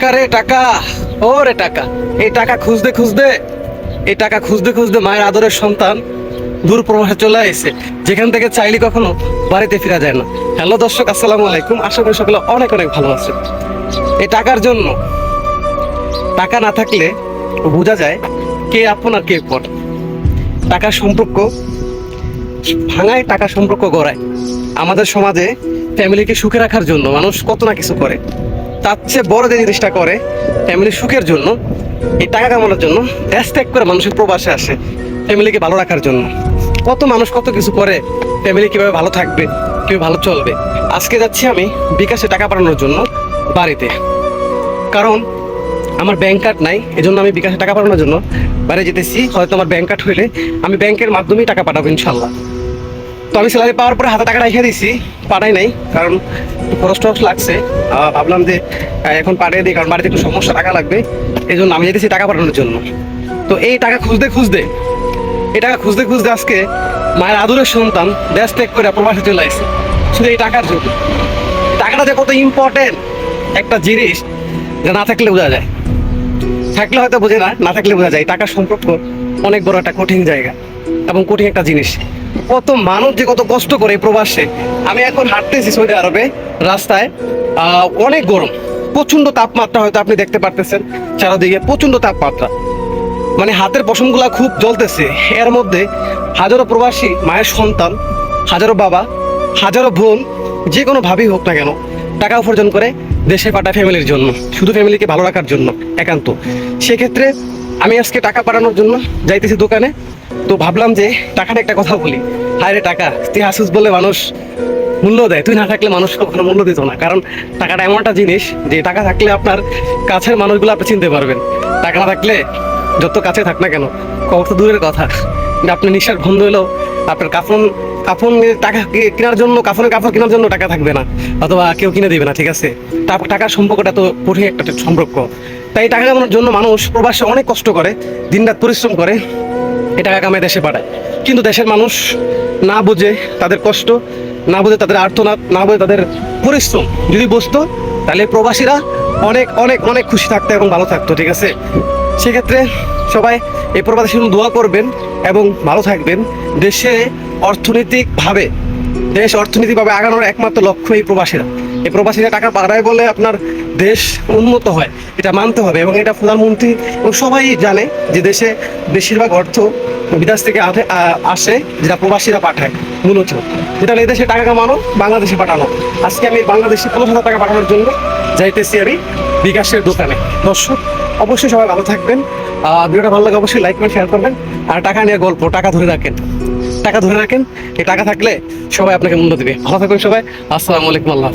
টাকা রে টাকা। ও রে টাকা। এই টাকা খুঁজতে খুঁজতে, এই টাকা খুঁজতে খুঁজতে মায়ের আদরের সন্তান দূর প্রবাসে চলে এসেছে যেখান থেকে চাইলে কখনো বাড়িতে ফিরা যায় না। হ্যালো দর্শক, আসসালামু আলাইকুম। আশা করি সকলে অনেক অনেক ভালো আছে এই টাকার জন্য টাকা না থাকলে বোঝা যায় কে আপন আর কে পর। টাকার সম্পর্ক ভাঙায় টাকা সম্পর্ক গড়ায়। আমাদের সমাজে ফ্যামিলিকে সুখে রাখার জন্য মানুষ কত না কিছু করে। তার চেয়ে বড় যে জিনিসটা করে ফ্যামিলির সুখের জন্য, এই টাকা কামানোর জন্য, দেশ ত্যাগ করে মানুষের প্রবাসে আসে ফ্যামিলিকে ভালো রাখার জন্য। কত মানুষ কত কিছু করে ফ্যামিলি কীভাবে ভালো থাকবে, কীভাবে ভালো চলবে। আজকে যাচ্ছি আমি বিকাশে টাকা পাঠানোর জন্য বাড়িতে। কারণ আমার ব্যাংক কার্ড নাই, এজন্য আমি বিকাশে টাকা পাঠানোর জন্য বাইরে যেতেছি। হয়তো আমার ব্যাংক কার্ড হইলে আমি ব্যাংকের মাধ্যমেই টাকা পাঠাবো ইনশাল্লাহ তো আমি স্যালারি পাওয়ার পরে হাতে টাকা রেখে দিছি পাঠাই নাই, কারণ খরচ টরচ লাগছে। ভাবলাম যে এখন পাঠিয়ে দিই, কারণ বাড়িতে একটু সমস্যা, টাকা লাগবে। এই জন্য আমি যেতেছি টাকা পাঠানোর জন্য। তো এই টাকা খুঁজতে খুঁজতে, এই টাকা খুঁজতে খুঁজতে আজকে মায়ের আদরের সন্তান দেশ ত্যাগ করে প্রবাসে চলে আসছে শুধু এই টাকার জন্য। টাকাটা যে কত ইম্পর্টেন্ট একটা জিনিস যা না থাকলে বোঝা যায়। থাকলে হয়তো বোঝে না না থাকলে বোঝা যায়। টাকার সম্পর্ক অনেক বড় একটা কঠিন জায়গা। এবং কঠিন একটা জিনিস। কত মানুষ যে কত কষ্ট করে প্রবাসে। আমি এখন হাঁটতেছি সৌদি আরবে, রাস্তায়। অনেক গরম। প্রচণ্ড তাপমাত্রা হয়তো আপনি দেখতে পারতেছেন। চারদিকে প্রচণ্ড তাপমাত্রা। মানে হাতের পশমগুলা খুব জ্বলতেছে। এর মধ্যে হাজারো প্রবাসী, মায়ের সন্তান, হাজারো বাবা, হাজারো বোন, যে কোনো ভাবি হোক না কেন, টাকা উপার্জন করে দেশে পাঠায় ফ্যামিলির জন্য। শুধু ফ্যামিলিকে ভালো রাখার জন্য, একান্ত। সেক্ষেত্রে আমি আজকে টাকা পাঠানোর জন্য যাইতেছি দোকানে। তো ভাবলাম যে টাকাটা একটা কথা বলি। হায় রে টাকা, তুই হাসুস বলে মানুষ মূল্য দেয়। তুই না থাকলে মানুষ কখনো মূল্য দিত না। কারণ টাকাটা এমন একটা জিনিস যে টাকা থাকলে আপনার কাছের মানুষগুলো আপনি চিনতে পারবেন। টাকা না থাকলে যত কাছে থাক না কেন কবর তো দূরের কথা। আপনি নিঃশ্বাস বন্ধ হলেও আপনার কাফন কাফন টাকা কেনার জন্য, কাফনের কাপড় কেনার জন্য টাকা থাকবে না। অথবা কেউ কিনে দিবে না, ঠিক আছে? টা- টাকার সম্পর্কটা তো কঠিন একটা সম্পর্ক। তাই টাকা কামানোর জন্য মানুষ প্রবাসে অনেক কষ্ট করে, দিনরাত পরিশ্রম করে। এই টাকা কামায় দেশে পাঠায়। কিন্তু দেশের মানুষ না বোঝে তাদের কষ্ট, না বোঝে তাদের আর্তনাদ, না বোঝে তাদের পরিশ্রম। যদি বুঝতো, তাহলে প্রবাসীরা অনেক অনেক অনেক খুশি থাকতো এবং ভালো থাকতো, ঠিক আছে? সেক্ষেত্রে সবাই এই প্রবাসী জন্য দোয়া করবেন এবং ভালো থাকবেন। দেশে অর্থনৈতিকভাবে, দেশ অর্থনৈতিকভাবে আগানোর একমাত্র লক্ষ্য এই প্রবাসীরা। এই প্রবাসীরা টাকা বাড়ায় বলে আপনার দেশ উন্নত হয়, এটা মানতে হবে এবং এটা প্রধানমন্ত্রী এবং সবাই জানে যে দেশে বেশিরভাগ অর্থ বিদেশ থেকে আসে, যেটা প্রবাসীরা পাঠায়, মূলত। যেটা এই দেশে টাকা কামানো, বাংলাদেশে পাঠানো। আজকে আমি বাংলাদেশে পনেরো হাজার টাকা পাঠানোর জন্য যাইতেছি আমি বিকাশের দোকানে। দর্শক, অবশ্যই সবাই ভালো থাকবেন। ভিডিওটা ভালো লাগে অবশ্যই লাইক করে শেয়ার করবেন। আর টাকা নিয়ে গল্প, টাকা ধরে রাখেন। টাকা ধরে রাখেন, এই টাকা থাকলে সবাই আপনাকে মূল্য দেবে। ভালো থাকবেন সবাই। আসসালামু আলাইকুম, আল্লাহ।